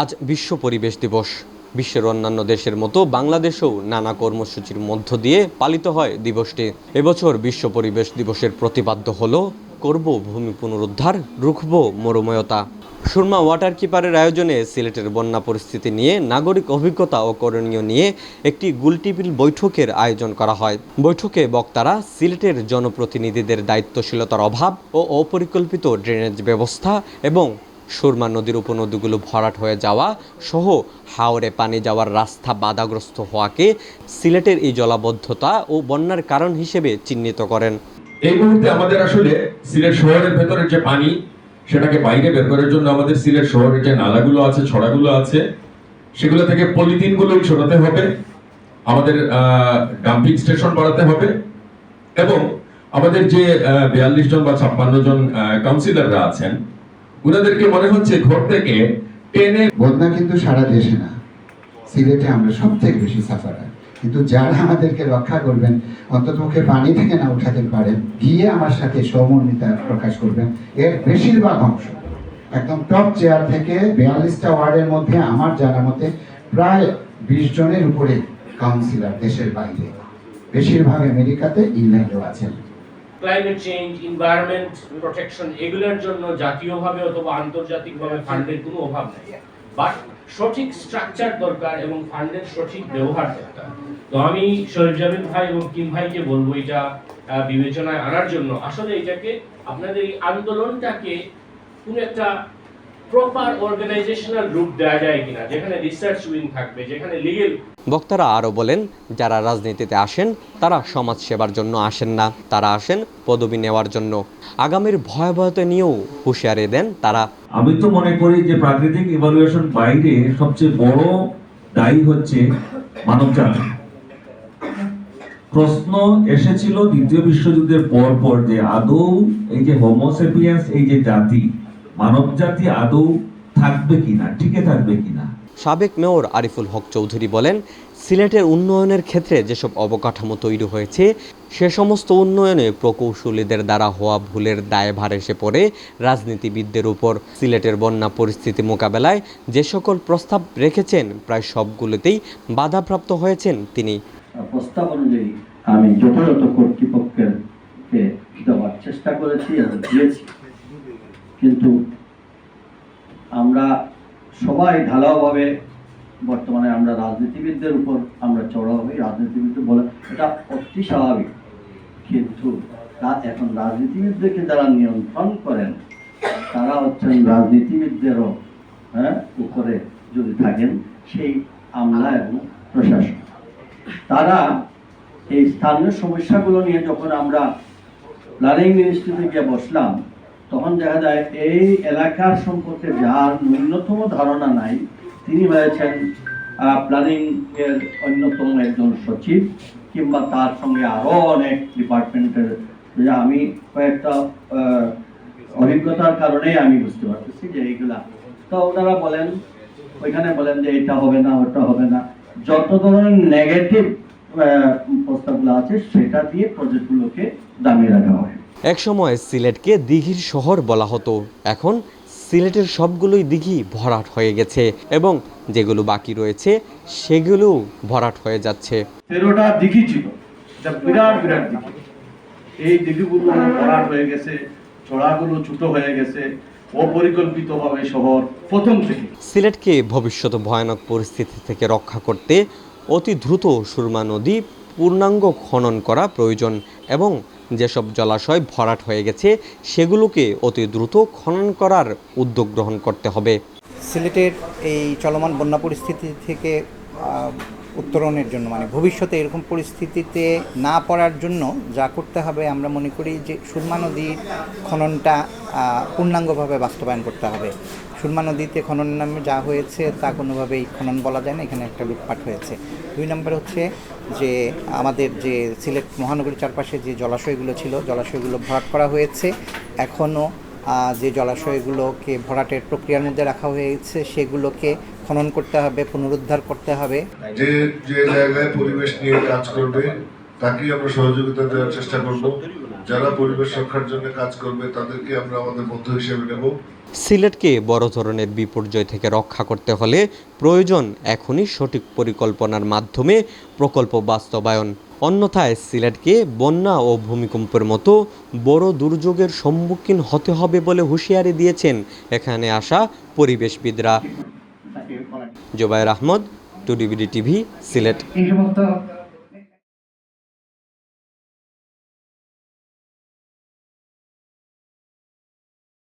আজ বিশ্ব পরিবেশ দিবস। বিশ্বের অন্যান্য দেশের মতো বাংলাদেশেও নানা কর্মসূচির মধ্য দিয়ে পালিত হয় দিবসটি। এবছর বিশ্ব পরিবেশ দিবসের প্রতিপাদ্য হল, করব ভূমি পুনরুদ্ধার, রুখব মরুময়তা। সুরমা ওয়াটার কিপারের আয়োজনে সিলেটের বন্যা পরিস্থিতি নিয়ে নাগরিক অভিজ্ঞতা ও করণীয় নিয়ে একটি গুলটিবিল বৈঠকের আয়োজন করা হয়। বৈঠকে বক্তারা সিলেটের জনপ্রতিনিধিদের দায়িত্বশীলতার অভাব ও অপরিকল্পিত ড্রেনেজ ব্যবস্থা এবং সুরমা নদীর উপনদীগুলো ভরাট হয়ে যাওয়া সহ হাওরে পানি যাওয়ার রাস্তা বাধাগ্রস্ত হওয়াকে সিলেটের এই জলাবদ্ধতা ও বন্যার কারণ হিসেবে চিহ্নিত করেন। এই মুহূর্তে আমাদের আসলে সিলেট শহরের ভেতরের যে পানি, সেটাকে বাইরে বের করার জন্য আমাদের সিলেট শহরের যে নালাগুলো আছে, ছড়াগুলো আছে, সেগুলো থেকে পলিথিন গুলোই সরাতে হবে, আমাদের ডাম্পিং স্টেশন বাড়াতে হবে এবং আমাদের যে বিয়াল্লিশ জন বা ছাপ্পান্ন জন কাউন্সিলররা আছেন ওনাদেরকে মনে হচ্ছে ঘর থেকে টেনে বন্যা কিন্তু সারা দেশে না। সিলেটে আমরা সব থেকে বেশি সাফার কিন্তু যারা আমাদেরকে রক্ষা করবেন অন্ততপক্ষে পানি থেকে না উঠাতে পারেন, গিয়ে আমার সাথে সমন্বিতা প্রকাশ করবেন, এর বেশিরভাগ অংশ। একদম টপ চেয়ার থেকে বিয়াল্লিশটা ওয়ার্ডের মধ্যে আমার জানা মতে প্রায় বিশ জনের উপরে কাউন্সিলর দেশের বাইরে। বেশিরভাগ আমেরিকাতে ইংল্যান্ডেও আছেন। ক্লাইমেট চেঞ্জ এনভায়রনমেন্ট প্রোটেকশন এগুলোর জন্য জাতীয়ভাবে অথবা আন্তর্জাতিকভাবে ফান্ডের কোনো অভাব নেই। বাট সঠিক স্ট্রাকচার দরকার এবং ফান্ডের সঠিক ব্যবহার দরকার। তো আমি শরীফ জামিন ভাই এবং কিম ভাইকে বলব এটা বিবেচনায় আনার জন্য। আসলে এটাকে আপনাদের এই আন্দোলনটাকে কোনো একটা প্রপার অর্গানাইজেশনাল রূপ দেওয়া যায় কিনা যেখানে রিসার্চ উইং থাকবে যেখানে লিগেল বক্তারা আরও বলেন যারা রাজনীতিতে আসেন তারা সমাজ সেবার জন্য আসেন না তারা আসেন পদবি নেওয়ার জন্য। আগামীর ভয়াবহতা নিয়েও হুঁশিয়ারি দেন তারা। আমি তো মনে করি যে প্রাকৃতিক ইভালুয়েশন বাইরে সবচেয়ে বড় দায়ী হচ্ছে মানবজাতি প্রশ্ন এসেছিল দ্বিতীয় বিশ্বযুদ্ধের পর পর যে আদৌ এই যে হোমোসেপিয়েন্স এই যে জাতি মানবজাতি আদৌ থাকবে কিনা টিকে থাকবে কিনা? সাবেক মেয়র আরিফুল হক চৌধুরী বলেন সিলেটের উন্নয়নের ক্ষেত্রে যেসব অবকাঠামো তৈরি হয়েছে সে সমস্ত উন্নয়নে প্রকৌশলীদের দ্বারা হওয়া ভুলের দায়ভার এসে পড়ে রাজনীতিবিদদের উপর। সিলেটের বন্যা পরিস্থিতি মোকাবেলায় যে সকল প্রস্তাব রেখেছেন প্রায় সবগুলোতেই বাধাপ্রাপ্ত হয়েছেন তিনি। প্রস্তাব অনুযায়ী আমি যথাযথ কর্তৃপক্ষের দেওয়ার চেষ্টা করেছি দিয়েছি। কিন্তু আমরা সবাই ঢালাওভাবে বর্তমানে আমরা রাজনীতিবিদদের উপর আমরা চড়াও হই রাজনীতিবিদ বলে, এটা অতি স্বাভাবিক। কিন্তু রা- এখন রাজনীতিবিদদেরকে যারা নিয়ন্ত্রণ করেন, তারা হচ্ছেন রাজনীতিবিদদেরও হ্যাঁ উপরে যদি থাকেন, সেই আমলা এবং প্রশাসন। তারা এই স্থানীয় সমস্যাগুলো নিয়ে যখন আমরা প্ল্যানিং মিনিস্ট্রিতে গিয়ে বসলাম তখন দেখা যায় এই এলাকার সম্পর্কে যার ন্যূনতম ধারণা নাই, তিনি হয়েছেন প্ল্যানিং এর অন্যতম একজন সচিব, কিংবা তার সঙ্গে আরও অনেক ডিপার্টমেন্টের আমি কয়েকটা অভিজ্ঞতার কারণেই আমি বুঝতে পারতেছি যে এইগুলা। তো ওনারা বলেন, ওইখানে বলেন যে এটা হবে না, ওটা হবে না। যত ধরনের নেগেটিভ প্রস্তাবগুলো আছে, সেটা দিয়ে প্রজেক্টগুলোকে দামিয়ে রাখা হয়। একসময় সিলেটকে দিঘির শহর বলা হতো। এখন সিলেটের সবগুলোই দিঘি ভরাট হয়ে গেছে এবং যেগুলো বাকি রয়েছে সেগুলো ভরাট হয়ে যাচ্ছে। তেরোটা দিঘি ছিল বিরাট বিরাট দিঘি। এই দিঘিগুলো ভরাট হয়ে গেছে চড়াগুলো ছোট হয়ে গেছে অপরিকল্পিতভাবে শহর প্রথম থেকে। সিলেটকে ভবিষ্যৎ ভয়ানক পরিস্থিতি থেকে রক্ষা করতে অতি দ্রুত সুরমা নদী পূর্ণাঙ্গ খনন করা প্রয়োজন এবং যেসব জলাশয় ভরাট হয়ে গেছে, সেগুলোকে অতি দ্রুত খনন করার উদ্যোগ গ্রহণ করতে হবে। সিলেটের এই চলমান বন্যা পরিস্থিতি থেকে উত্তরণের জন্য মানে ভবিষ্যতে এরকম পরিস্থিতিতে না পড়ার জন্য যা করতে হবে, আমরা মনে করি যে সুরমা নদীর খননটা পূর্ণাঙ্গভাবে বাস্তবায়ন করতে হবে। সুরমা নদীতে খননের নামে যা হয়েছে তা কোনোভাবেই খনন বলা যায় না, এখানে একটা লুটপাট হয়েছে। দুই নম্বর হচ্ছে যে আমাদের যে সিলেট মহানগরীর চারপাশে যে জলাশয়গুলো ছিল, জলাশয়গুলো ভরাট করা হয়েছে। এখনও যে জলাশয়গুলোকে ভরাটের প্রক্রিয়ার মধ্যে রাখা হয়েছে, সেগুলোকে খনন করতে হবে, পুনরুদ্ধার করতে হবে। যে যে জায়গায় পরিবেশ নিয়ে কাজ করবে, তাকেই আমরা সহযোগিতা দেওয়ার চেষ্টা করব। যারা পরিবেশ রক্ষার জন্য কাজ করবে তাদেরকে আমরা আমাদের বন্ধু হিসেবে নেব। সিলেটকে বড় ধরনের বিপর্যয় থেকে রক্ষা করতে হলে প্রয়োজন এখনই সঠিক পরিকল্পনার মাধ্যমে প্রকল্প বাস্তবায়ন। অন্যথায় সিলেটকে বন্যা ও ভূমিকম্পের মতো বড় দুর্যোগের সম্মুখীন হতে হবে বলে হুঁশিয়ারি দিয়েছেন এখানে আসা পরিবেশবিদরা। Zobayer Ahmed to DBD TV Sylhet.